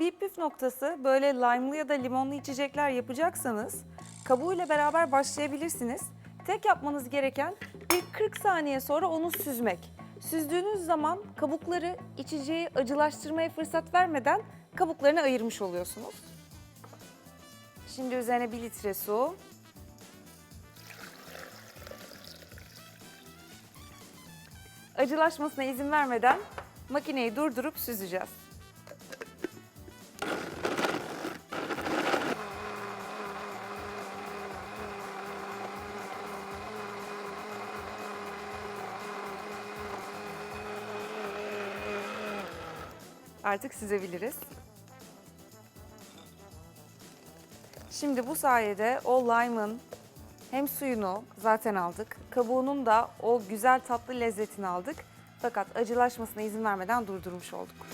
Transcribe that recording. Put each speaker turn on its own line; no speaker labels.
Bir püf noktası böyle lime'lı ya da limonlu içecekler yapacaksanız kabuğuyla beraber başlayabilirsiniz. Tek yapmanız gereken bir 40 saniye sonra onu süzmek. Süzdüğünüz zaman kabukları içeceği acılaştırmaya fırsat vermeden kabuklarını ayırmış oluyorsunuz. Şimdi üzerine 1 litre su. Acılaşmasına izin vermeden makineyi durdurup süzeceğiz. Artık süzebiliriz. Şimdi bu sayede o lime'ın hem suyunu zaten aldık, kabuğunun da o güzel tatlı lezzetini aldık. Fakat acılaşmasına izin vermeden durdurmuş olduk.